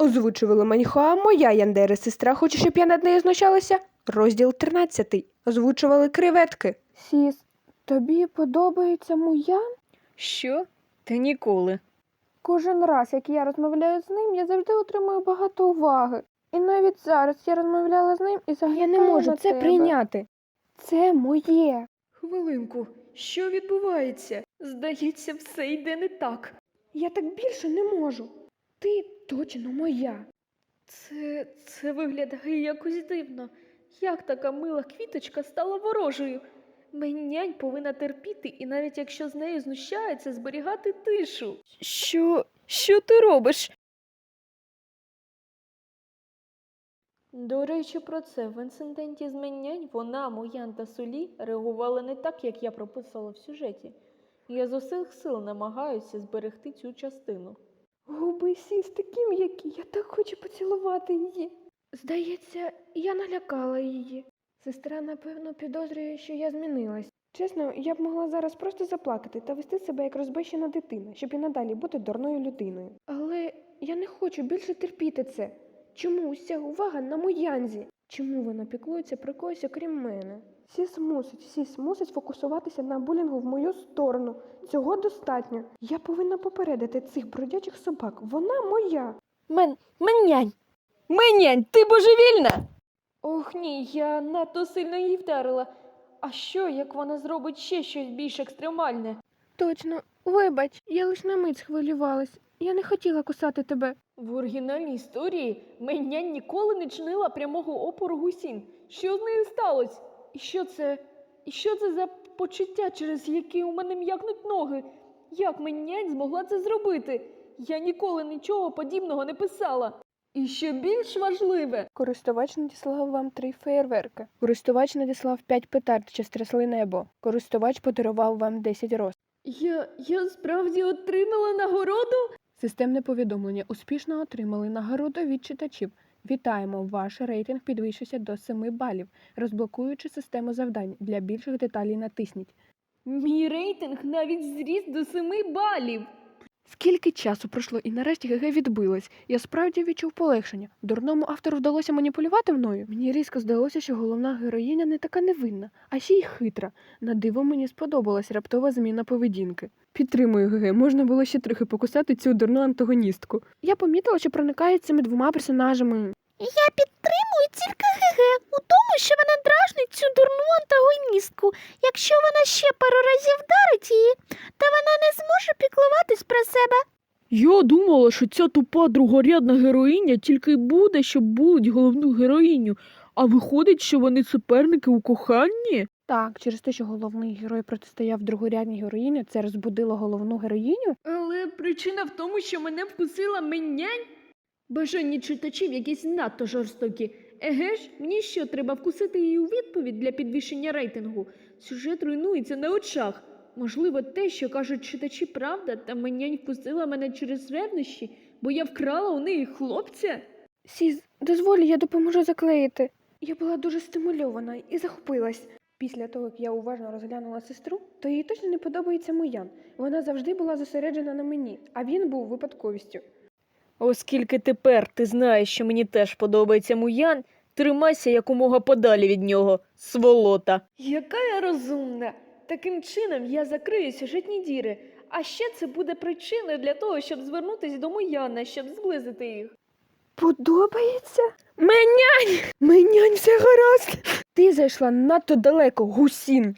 Озвучували Маньхоа, моя Яндери сестра. Хоче, щоб я над нею знущалася? Розділ 13. Озвучували креветки. Сіс, тобі подобається Муян? Що? Та ніколи. Кожен раз, як я розмовляю з ним, я завжди отримую багато уваги. І навіть зараз я розмовляла з ним і заглядала Я не можу на це тебе. прийняти. Це моє. Хвилинку, що відбувається? Здається, все йде не так. Я так більше не можу. Ти точно моя. Це. це виглядає якось дивно. Як така мила квіточка стала ворожою? Меннянь повинна терпіти, і навіть якщо з нею знущається, зберігати тишу. Що. що ти робиш? До речі, про це в інциденті з Меннянь вона, Моян та Сулі реагували не так, як я прописала в сюжеті. Я з усіх сил намагаюся зберегти цю частину. Губи сіс такі м'які, я так хочу поцілувати її. Здається, я налякала її. Сестра, напевно, підозрює, що я змінилась. Чесно, я б могла зараз просто заплакати та вести себе як розбещена дитина, щоб і надалі бути дурною людиною. Але я не хочу більше терпіти це. Чому уся увага на Моянзі? Чому вона піклується про когось, окрім мене? Сіс мусить, сіс мусить фокусуватися на булінгу в мою сторону. Цього достатньо. Я повинна попередити цих бродячих собак. Вона моя. Мен. Меннянь! Меннянь, ти божевільна! Ох ні, я надто сильно її вдарила. А що, як вона зробить ще щось більш екстремальне? Точно, вибач, я лише на мить схвилювалась. Я не хотіла кусати тебе. В оригінальній історії Меннянь ніколи не чинила прямого опору гусін. Що з нею сталося? І що це? І що це за почуття, через які у мене м'якнуть ноги? Як Меннянь змогла це зробити? Я ніколи нічого подібного не писала. І що більш важливе, Користувач надіслав вам три феєрверки. Користувач надіслав п'ять петард, що стрясли небо. Користувач подарував вам 10 роз. я, я справді отримала нагороду? Системне повідомлення успішно отримали нагороду від читачів. Вітаємо! Ваш рейтинг підвищився до 7 балів. Розблокуючи систему завдань для більших деталей натисніть. Мій рейтинг навіть зріс до 7 балів. Скільки часу пройшло і нарешті ГГ відбилась. Я справді відчув полегшення. Дурному автору вдалося маніпулювати мною. Мені різко здалося, що головна героїня не така невинна, а ще й хитра. На диво мені сподобалась раптова зміна поведінки. Підтримую ГГ, можна було ще трохи покусати цю дурну антагоністку. Я помітила, що проникає цими двома персонажами. Я підтримую тільки ГГ у тому, що вона дражнить цю дурну антагоністку. Якщо вона ще пару разів вдарить її, то вона не зможе піклуватись про себе. Я думала, що ця тупа другорядна героїня тільки й буде, щоб булить головну героїню, а виходить, що вони суперники у коханні? Так, через те, що головний герой протистояв другорядній героїні, це розбудило головну героїню. Але причина в тому, що мене вкусила меннянь. Бажання читачів якісь надто жорстокі. Еге ж, мені що, треба вкусити її у відповідь для підвищення рейтингу? Сюжет руйнується на очах. Можливо, те, що кажуть читачі, правда, та меннянь вкусила мене через ревнощі, бо я вкрала у неї хлопця. Сіз, дозволь, я допоможу заклеїти. Я була дуже стимульована і захопилась. Після того, як я уважно розглянула сестру, то їй точно не подобається Муян. Вона завжди була зосереджена на мені, а він був випадковістю. Оскільки тепер ти знаєш, що мені теж подобається Муян, тримайся якомога подалі від нього, сволота. Яка я розумна! Таким чином я закрию сюжетні діри. А ще це буде причиною для того, щоб звернутися до Муяна, щоб зблизити їх. Подобається? Менянь! Менянь, все гаразд. Ти зайшла надто далеко, гусін.